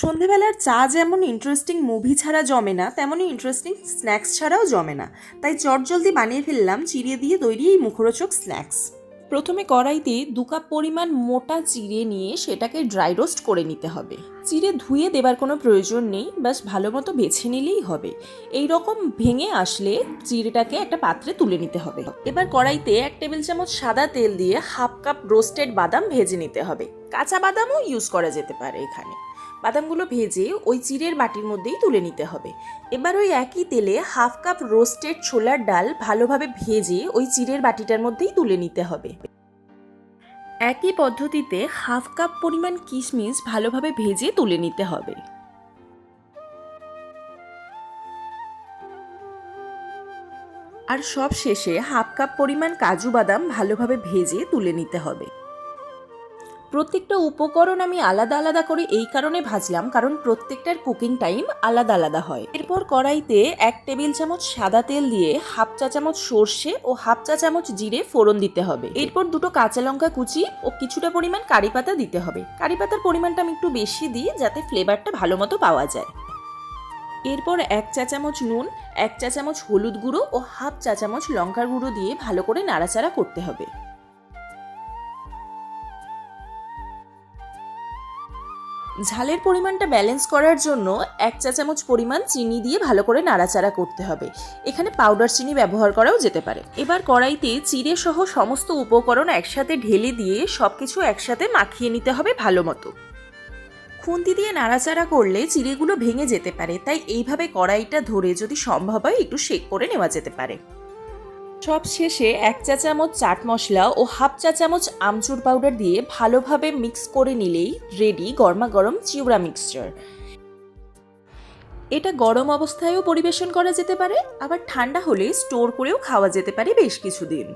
সন্ধেবেলার চা যেমন ইন্টারেস্টিং মুভি ছাড়া জমে না, তেমনই ইন্টারেস্টিং স্ন্যাক্স ছাড়াও জমে না। তাই চটজলদি বানিয়ে ফেললাম চিড়ে দিয়ে তৈরি এই মুখরোচক স্ন্যাক্স প্রথমে কড়াইতে দু কাপ পরিমাণ মোটা চিড়ে নিয়ে সেটাকে ড্রাই রোস্ট করে নিতে হবে। চিড়ে ধুয়ে দেবার কোনো প্রয়োজন নেই, ব্যাস ভালো মতো বেছে নিলেই হবে। এই রকম ভেঙে আসলে চিড়েটাকে একটা পাত্রে তুলে নিতে হবে। এবার কড়াইতে এক টেবিল চামচ সাদা তেল দিয়ে হাফ কাপ রোস্টেড বাদাম ভেজে নিতে হবে। কাঁচা বাদামও ইউজ করা যেতে পারে এখানে। বাদামগুলো ভেজে ওই চিড়ের বাটির মধ্যেই তুলে নিতে হবে। এবার ওই একই তেলে হাফ কাপ রোস্টেড ছোলার ডাল ভালোভাবে ভেজে ওই চিড়ের বাটিটার মধ্যেই তুলে নিতে হবে। একই পদ্ধতিতে হাফ কাপ পরিমাণ কিশমিশ ভালোভাবে ভেজে তুলে নিতে হবে। আর সব শেষে হাফ কাপ পরিমাণ কাজু বাদাম ভালোভাবে ভেজে তুলে নিতে হবে। প্রত্যেকটা উপকরণ আমি আলাদা আলাদা করে এই কারণে ভাজলাম, কারণ প্রত্যেকটার কুকিং টাইম আলাদা আলাদা হয়। এরপর কড়াইতে এক টেবিল চামচ সাদা তেল দিয়ে হাফ চা চামচ সর্ষে ও হাফ চা চামচ জিরে ফোড়ন দিতে হবে। এরপর দুটো কাঁচা লঙ্কা কুচি ও কিছুটা পরিমাণ কারি পাতা দিতে হবে। কারি পাতার পরিমাণটা আমি একটু বেশি দিই, যাতে ফ্লেভারটা ভালো মতো পাওয়া যায়। এরপর এক চা চামচ নুন, এক চা চামচ হলুদ গুঁড়ো ও হাফ চা চামচ লঙ্কার গুঁড়ো দিয়ে ভালো করে নাড়াচাড়া করতে হবে। ঝালের পরিমাণটা ব্যালেন্স করার জন্য এক চা চামচ পরিমাণ চিনি দিয়ে ভালো করে নাড়াচাড়া করতে হবে। এখানে পাউডার চিনি ব্যবহার করাও যেতে পারে। এবার কড়াইতে চিড়ে সহ সমস্ত উপকরণ একসাথে ঢেলে দিয়ে সব কিছু একসাথে মাখিয়ে নিতে হবে ভালো মতো। খুন্তি দিয়ে নাড়াচাড়া করলে চিড়েগুলো ভেঙে যেতে পারে, তাই এইভাবে কড়াইটা ধরে যদি সম্ভব হয় একটু শেক করে নেওয়া যেতে পারে। সব শেষে এক চা চামচ চাট মশলা ও হাফ চা চামচ আমচুর পাউডার দিয়ে ভালোভাবে মিক্স করে নিলেই রেডি গরমা গরম চিউড়া মিক্সচার এটা গরম অবস্থায়ও পরিবেশন করা যেতে পারে, আবার ঠান্ডা হলে স্টোর করেও খাওয়া যেতে পারে বেশ কিছুদিন।